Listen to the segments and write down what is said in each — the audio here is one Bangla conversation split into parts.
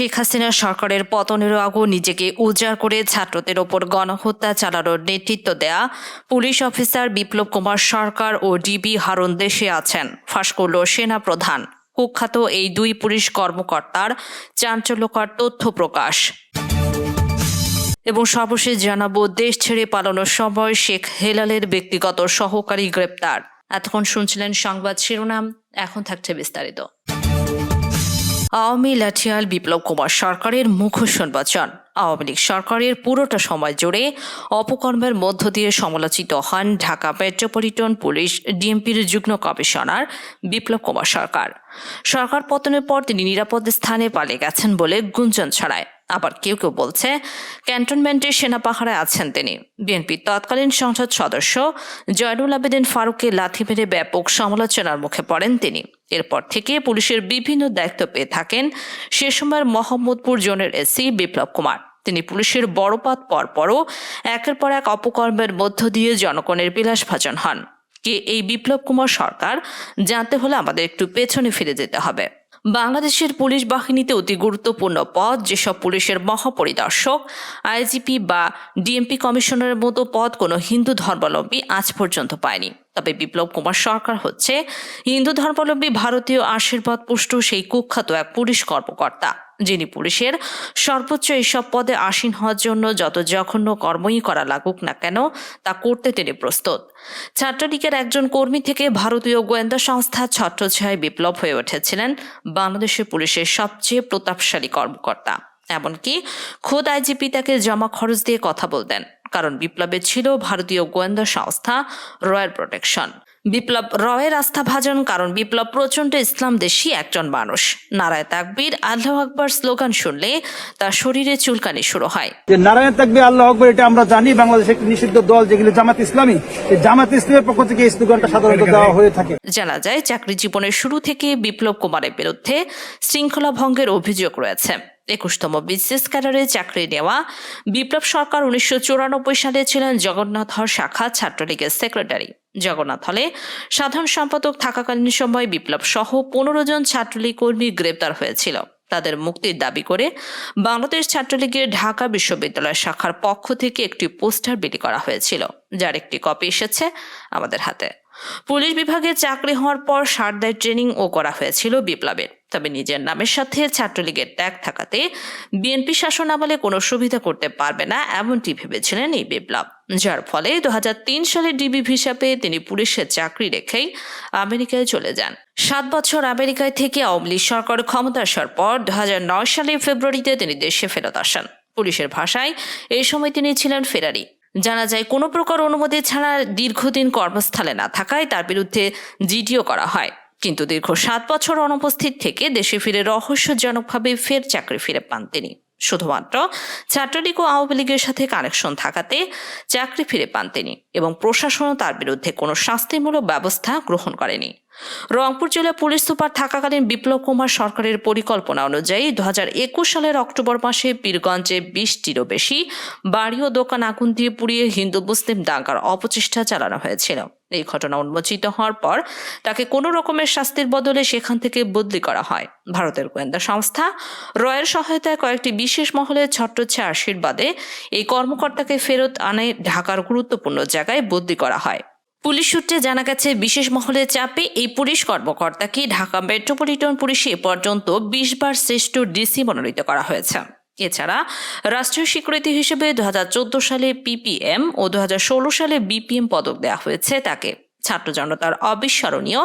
শেখ হাসিনা সরকারের পতনের আগেও নিজেকে উজাড় করে ছাত্রদের ওপর গণহত্যা চালানোর নেতৃত্ব দেয়া পুলিশ অফিসার বিপ্লব কুমার সরকার ও ডিবি হারুন দেশে আছেন। ফাঁস করল সেনা প্রধান। কুখ্যাত এই দুই পুলিশ কর্মকর্তার চাঞ্চল্যকর তথ্য প্রকাশ। এবং সর্বশেষ জানাব, দেশ ছেড়ে পালানোর সময় শেখ হেলালের ব্যক্তিগত সহকারী গ্রেপ্তার। এতক্ষণ শুনছিলেন সংবাদ শিরোনাম, এখন থাকছে বিস্তারিত। আওয়ামী লাঠিয়াল বিপ্লব কুমার সরকারের মুখোশ নির্বাচন। আওয়ামী লীগ সরকারের পুরোটা সময় জুড়ে অপকর্মের মধ্য দিয়ে সমালোচিত হন ঢাকা মেট্রোপলিটন পুলিশ ডিএমপির যুগ্ম কমিশনার বিপ্লব কুমার সরকার। সরকার পতনের পর তিনি নিরাপদ স্থানে পালিয়ে গেছেন বলে গুঞ্জন ছড়ায়। আবার কেউ কেউ বলছে ক্যান্টনমেন্টের সেনা পাহারায় আছেন তিনি। বিএনপির তৎকালীন সংসদ সদস্য জয়নুল আবেদিন ফারুককে লাথি মেরে ব্যাপক সমালোচনার মুখে পড়েন তিনি। এরপর থেকে পুলিশের বিভিন্ন দায়িত্ব পেয়ে থাকেন সে সময়ের মোহাম্মদপুর জোনের এসি বিপ্লব কুমার। তিনি পুলিশের বড়পাত পরপরও একের পর এক অপকর্মের মধ্য দিয়ে জনগণের বিলাস ভাজন হন। কে এই বিপ্লব কুমার সরকার, জানতে হলে আমাদের একটু পেছনে ফিরে যেতে হবে। বাংলাদেশের পুলিশ বাহিনীতে অতি গুরুত্বপূর্ণ পদ যেসব পুলিশের মহাপরিদর্শক, আইজিপি বা ডিএমপি কমিশনারের মতো পদ কোনো হিন্দু ধর্মাবলম্বী আজ পর্যন্ত পায়নি। তবে বিপ্লব কুমার সরকার হচ্ছে হিন্দু ধর্মাবলম্বী ভারতীয় আশীর্বাদ পুষ্ট সেই কুখ্যাত এক পুলিশ কর্মকর্তা, যিনি পুলিশের সর্বোচ্চ এইসব পদে আসীন হওয়ার জন্য যত জঘন্য কর্মই করা লাগুক না কেন, তা করতে তিনি প্রস্তুত। ছাত্রলীগের একজন কর্মী থেকে ভারতীয় গোয়েন্দা সংস্থা ছত্রছায় বিপ্লব হয়ে উঠেছিলেন বাংলাদেশের পুলিশের সবচেয়ে প্রতাপশালী কর্মকর্তা। এমনকি খোদ আইজিপি তাকে জমা খরচ দিয়ে কথা বলতেন। কারণ বিপ্লবে ছিল ভারতীয় গোয়েন্দা সংস্থা রয়্যাল প্রোটেকশন। বিপ্লব রয়ের আস্থা ভাজন কারণ বিপ্লব প্রচণ্ড ইসলাম দেশি একজন মানুষ। নারায় তাকবীর আল্লাহ আকবর স্লোগান শুনলে তার শরীরে চুলকানি শুরু হয়। যে নারায়ণ থাকবে আল্লাহ আকবর এটা আমরা জানি বাংলাদেশের একটি নিষিদ্ধ দল যেগুলো জামাত ইসলামী এই জামাত ইসলামের পক্ষ থেকে এই স্লোগানটা সাধারণত দেওয়া হয়ে থাকে। জানা যায় চাকরি জীবনের শুরু থেকে বিপ্লব কুমারের বিরুদ্ধে শৃঙ্খলা ভঙ্গের অভিযোগ রয়েছে। একুশতম বিসিএস ক্যাডারে চাকরি নেওয়া বিপ্লব সরকার উনিশশো চুরানব্বই সালে ছিলেন জগন্নাথ হল শাখা ছাত্রলীগের সেক্রেটারি। জগন্নাথ হলে সাধারণ সম্পাদক থাকাকালীন সময় বিপ্লব সহ পনেরো জন ছাত্রলীগ কর্মী গ্রেপ্তার হয়েছিল। তাদের মুক্তির দাবি করে বাংলাদেশ ছাত্রলীগের ঢাকা বিশ্ববিদ্যালয় শাখার পক্ষ থেকে একটি পোস্টার বিলি করা হয়েছিল, যার একটি কপি এসেছে আমাদের হাতে। পুলিশ বিভাগে চাকরি হওয়ার পর সারদায় ট্রেনিং ও করা হয়েছিল বিপ্লবের। তবে নিজের নামের সাথে ছাত্রলীগের ট্যাগ থাকাতে বিএনপি শাসন আমলে কোনো সুবিধা করতে পারবে না এমনটি ভেবেছিলেন এই বিপ্লব। যার ফলে দু সালে ডিবি হিসাবে তিনি পুলিশের চাকরি রেখেই আমেরিকায় চলে যান। সাত বছর আমেরিকায় থেকে আওয়ামী লীগ সরকার ক্ষমতা আসার পর দু হাজার নয় সালে ফেব্রুয়ারিতে তিনি দেশে ফেরত আসেন। পুলিশের ভাষায় এই সময় তিনি ছিলেন ফেরারি। জানা যায়, কোনো প্রকার অনুমতি ছাড়া দীর্ঘদিন কর্মস্থলে না থাকায় তার বিরুদ্ধে জিডিও করা হয়। কিন্তু দীর্ঘ সাত বছর অনুপস্থিত থেকে দেশে ফিরে রহস্যজনকভাবে ফের চাকরি ফিরে পান তিনি। শুধুমাত্র ছাত্রলীগ ও আওয়ামী লীগের সাথে কানেকশন থাকাতে চাকরি ফিরে পান তিনি এবং প্রশাসনও তার বিরুদ্ধে কোনো শাস্তিমূলক ব্যবস্থা গ্রহণ করেনি। রংপুর জেলা পুলিশ সুপার থাকাকালীন বিপ্লব কুমার সরকারের পরিকল্পনা অনুযায়ী দু হাজার একুশ সালের অক্টোবর মাসে পীরগঞ্জে বিশটিরও বেশি বাড়ি ও দোকান আগুন দিয়ে পুড়িয়ে হিন্দু মুসলিম দাঙ্গার অপচেষ্টা চালানো হয়েছিল। এই ঘটনা উন্মোচিত হওয়ার পর তাকে কোনো রকমের শাস্তির বদলে সেখান থেকে বদলি করা হয়। ভারতের গোয়েন্দা সংস্থা রয়ের সহায়তায় কয়েকটি বিশেষ মহলের ছট্টচ্ছে আশীর্বাদে এই কর্মকর্তাকে ফেরত আনে ঢাকার গুরুত্বপূর্ণ জায়গায় বদলি করা হয়। পুলিশ সূত্রে জানা গেছে, বিশেষ মহলের চাপে এই পুলিশ কর্মকর্তাকে ঢাকা মেট্রোপলিটন পুলিশে পর্যন্ত বিশ বার শ্রেষ্ঠ ডিসি মনোনীত করা হয়েছে। এছাড়া রাষ্ট্রীয় স্বীকৃতি হিসেবে দু হাজার চোদ্দ সালে পিপিএম ও দু হাজার ষোলো সালে বিপিএম পদক দেওয়া হয়েছে তাকে। ছাত্র জনতার অবিস্মরণীয়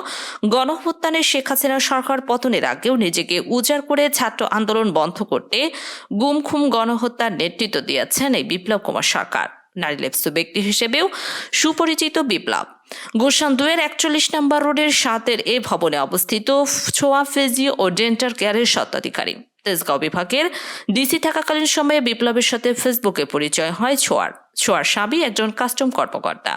গণহত্যানে শেখ হাসিনা সরকার পতনের আগেও নিজেকে উজাড় করে ছাত্র আন্দোলন বন্ধ করতে গুম খুম গণহত্যার নেতৃত্ব দিয়েছেন এই বিপ্লব কুমার সরকার। নারী লেপসু ব্যক্তি হিসেবেও সুপরিচিত বিপ্লব। গুলশান দুয়ের একচল্লিশ নম্বর রোডের সাতের এ ভবনে অবস্থিত ছোয়া ফেজিও ও ডেন্টাল কেয়ারের স্বত্বাধিকারী। তেজগাঁও বিভাগের ডিসি থাকাকালীন সময়ে বিপ্লবের সাথে ফেসবুকে পরিচয় হয় ছোয়ার। ছোয়ার স্বামী একজন কাস্টম কর্মকর্তা।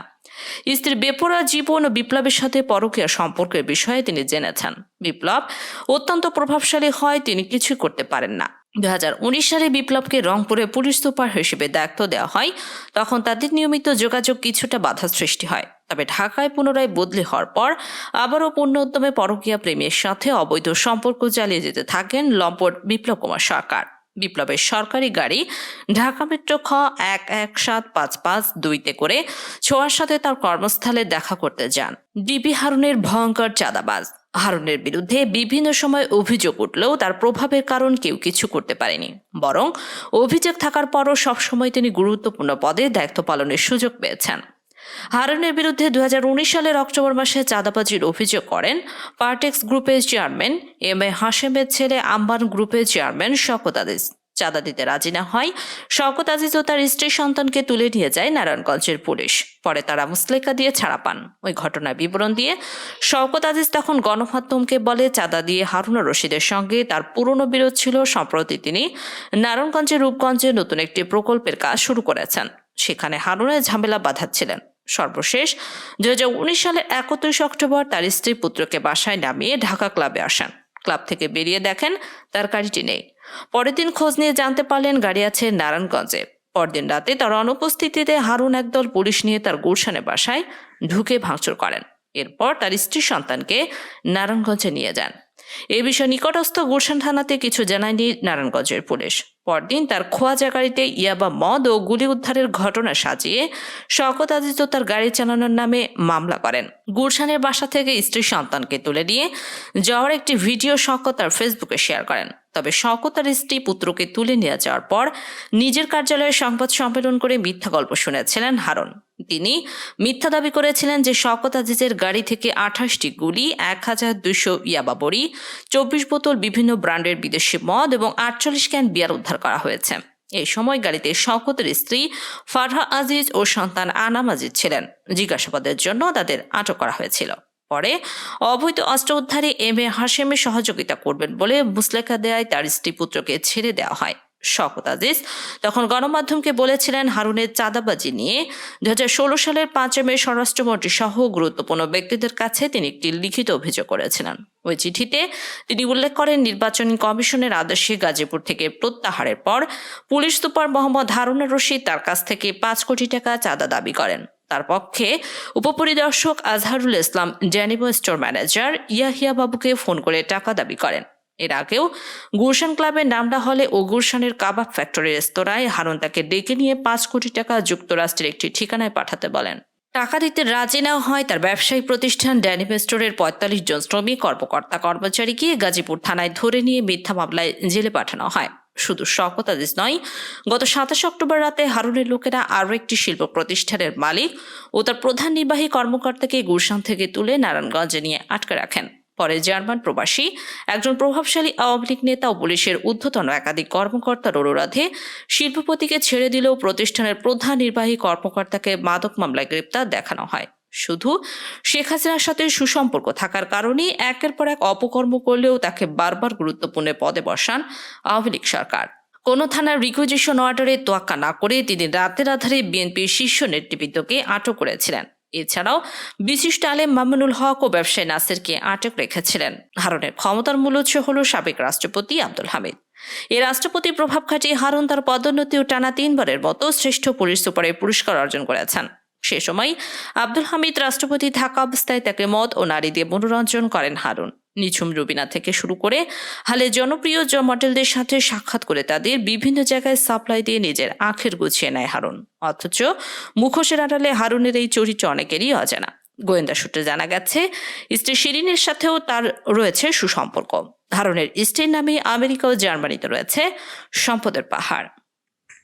স্ত্রীর বেপরা জীবন ও বিপ্লবের সাথে পরকীয়া সম্পর্কের বিষয়ে তিনি জেনেছেন। বিপ্লব অত্যন্ত প্রভাবশালী হয়, তিনি কিছুই করতে পারেন না। দু হাজার উনিশ সালে বিপ্লবকে রংপুরে পুলিশ সুপার হিসেবে দায়িত্ব দেওয়া হয়। তখন তাদের নিয়মিত যোগাযোগ কিছুটা বাধা সৃষ্টি হয়। তবে ঢাকায় পুনরায় বদলি হওয়ার পর আবারও পূর্ণ উদ্যমে পরকীয়া প্রেমের সাথে অবৈধ সম্পর্ক চালিয়ে যেতে থাকেন লম্পট বিপ্লব কুমার সরকার। বিপ্লবের সরকারি গাড়ি ঢাকা মেট্রো খ এক এক সাত পাঁচ পাঁচ দুইতে করে ছোঁয়ার সাথে তার কর্মস্থলে দেখা করতে যান। ডিবি হারুনের ভয়ঙ্কর চাঁদাবাজ। হারুনের বিরুদ্ধে বিভিন্ন সময় অভিযোগ উঠলেও তার প্রভাবের কারণ কেউ কিছু করতে পারেনি। বরং অভিযোগ থাকার পরও সবসময় তিনি গুরুত্বপূর্ণ পদে দায়িত্ব পালনের সুযোগ পেয়েছেন। হারুনের বিরুদ্ধে দুই হাজার উনিশ সালের অক্টোবর মাসে চাঁদাবাজির অভিযোগ করেন। পার্টেক্স গ্রুপের চেয়ারম্যান এম এ হাশেমের ছেলে আম্বান গ্রুপের চেয়ারম্যান শকত আদিজ চাঁদা দিতে রাজি না হয়, শওকত আজিজ ও তার স্ত্রী সন্তানকে তুলে নিয়ে যায় নারায়ণগঞ্জের পুলিশ। পরে তারা মুসলেকা দিয়ে ছাড়া পান। ওই ঘটনার বিবরণ দিয়ে শওকত আজিজ তখন গণমাধ্যমকে বলে, চাঁদা দিয়ে হারুনা রশিদের সঙ্গে তার পুরনো বিরোধ ছিল, সম্প্রতি তিনি নারায়ণগঞ্জের রূপগঞ্জে নতুন একটি প্রকল্পের কাজ শুরু করেছেন। সেখানে হারুনের ঝামেলা বাধাচ্ছিলেন। সর্বশেষ। দু সালের একত্রিশ অক্টোবর তার স্ত্রী পুত্রকে বাসায় নামিয়ে ঢাকা ক্লাবে আসেন। ক্লাব থেকে বেরিয়ে দেখেন তার গাড়িটি নেই। পরের দিন খোঁজ নিয়ে জানতে পারলেন গাড়ি আছে নারায়ণগঞ্জে। পরদিন রাতে তার অনুপস্থিতিতে হারুন একদল পুলিশ নিয়ে তার গুলশানে বাসায় ঢুকে ভাঙচুর করেন। এরপর তার স্ত্রী সন্তানকে নারায়ণগঞ্জে নিয়ে যান। এ বিষয়ে নিকটস্থ গুলশান থানাতে কিছু জানায়নি নারায়ণগঞ্জের পুলিশ। পরদিন তার খোয়াজা গাড়িতে ইয়াবা মদ ও গুলি উদ্ধারের ঘটনা সাজিয়ে শওকত আজিজ তার গাড়ি চালানোর নামে মামলা করেন। গুলশানের বাসা থেকে স্ত্রী সন্তানকে তুলে নিয়ে যাওয়ার একটি ভিডিও শওকত তার ফেসবুকে শেয়ার করেন। তবে শওকত তার স্ত্রী পুত্রকে তুলে নিয়ে যাওয়ার পর নিজের কার্যালয়ে সংবাদ সম্মেলন করে মিথ্যা গল্প শুনেছিলেন হারুন। তিনি মিথ্যা দাবি করেছিলেন যে শওকত আজিজের গাড়ি থেকে আঠাশটি গুলি, এক হাজার দুশো ইয়াবা বড়ি চব্বিশ বোতল বিভিন্ন ব্র্যান্ডের বিদেশি মদ এবং আটচল্লিশ ক্যান বিয়ার উদ্ধার করা হয়েছে। এই সময় গাড়িতে শওকতের স্ত্রী ফারহা আজিজ ও সন্তান আনাম আজিজ ছিলেন। জিজ্ঞাসাবাদের জন্য তাদের আটক করা হয়েছিল। পরে অবৈধ অস্ত্র উদ্ধারে এম এ হাশেমের সহযোগিতা করবেন বলে মুসলেখা দেয় তার স্ত্রী পুত্রকে ছেড়ে দেওয়া হয়। শওকত আজিজ। তখন গণমাধ্যমকে বলেছিলেন, হারুনের চাঁদাবাজি নিয়ে দু হাজার ষোলো সালের পাঁচই মে স্বরাষ্ট্রমন্ত্রী সহ গুরুত্বপূর্ণ ব্যক্তিদের কাছে তিনি একটি লিখিত অভিযোগ করেছিলেন। ওই চিঠিতে তিনি উল্লেখ করেন, নির্বাচনী কমিশনের আদেশে গাজীপুর থেকে প্রত্যাহারের পর পুলিশ সুপার মোহাম্মদ হারুনুর রশিদ তার কাছ থেকে পাঁচ কোটি টাকা চাঁদা দাবি করেন। তার পক্ষে উপপরিদর্শক আজহারুল ইসলাম জেনিভো স্টোর ম্যানেজার ইয়াহিয়া বাবুকে ফোন করে টাকা দাবি করেন। এর আগেও গুলশান ক্লাবের নামডা হলে ও গুলশানের কাবাব ফ্যাক্টরি রেস্তোরাঁয় হারুন তাকে ডেকে নিয়ে পাঁচ কোটি টাকা যুক্তরাষ্ট্রের একটি ঠিকানায় পাঠাতে বলেন। টাকা দিতে রাজি না হয় তার ব্যবসায়িক প্রতিষ্ঠান ড্যানিভ স্টোরের পঁয়তাল্লিশ জন শ্রমিক, কর্মকর্তা কর্মচারীকে গাজীপুর থানায় ধরে নিয়ে মিথ্যা মামলায় জেলে পাঠানো হয়। শুধু আদিজ নয়, গত সাতাশ অক্টোবর রাতে হারুনের লোকেরা আরও একটি শিল্প প্রতিষ্ঠানের মালিক ও তার প্রধান নির্বাহী কর্মকর্তাকে গুলশান থেকে তুলে নারায়ণগঞ্জে নিয়ে আটকে রাখেন। পরে জার্মান প্রবাসী, একজন প্রভাবশালী আওয়ামী লীগ নেতা ও পুলিশের ঊর্ধ্বতন একাধিক কর্মকর্তার অনুরোধে শিল্পপতিকে ছেড়ে দিলেও প্রতিষ্ঠানের প্রধান নির্বাহী কর্মকর্তাকে মাদক মামলায় গ্রেপ্তার দেখানো হয়। শুধু শেখ হাসিনার সাথে সুসম্পর্ক থাকার কারণেই একের পর এক অপকর্ম করলেও তাকে বারবার গুরুত্বপূর্ণ পদে বসান আওয়ামী লীগ সরকার। কোনো থানার রিকুইজিশন অর্ডারে তোয়াক্কা না করে তিনি রাতের আধারে বিএনপির শীর্ষ নেতৃবৃন্দকে আটক করেছিলেন। এছাড়াও বিশিষ্ট আলেম মামুনুল হক ও ব্যবসায়ী নাসিরকে আটক রেখেছিলেন। হারনের ক্ষমতার মূল উৎস হল সাবেক রাষ্ট্রপতি আব্দুল হামিদ। এ রাষ্ট্রপতি প্রভাব খাটিয়ে হারুন তার পদোন্নতি ও টানা তিনবারের মতো শ্রেষ্ঠ পুলিশ সুপারের পুরস্কার অর্জন করেছেন। সে সময় আব্দুল হামিদ রাষ্ট্রপতি থাকা অবস্থায় তাকে মদ ও নারী দিয়ে মনোরঞ্জন করেন হারুন। নিঝুম রুবিনা থেকে শুরু করে হালে জনপ্রিয় জ মডেলদের সাথে সাক্ষাৎ করে তাদের বিভিন্ন জায়গায় সাপ্লাই দিয়ে নিজের আখের গুছিয়ে নেয় হারুন। অথচ মুখোশের আড়ালে হারুনের এই চরিত্র অনেকেরই অজানা। গোয়েন্দা সূত্রে জানা গেছে, স্ত্রী শিরিনের সাথেও তার রয়েছে সুসম্পর্ক। হারুনের স্ত্রীর নামে আমেরিকা ও জার্মানিতে রয়েছে সম্পদের পাহাড়।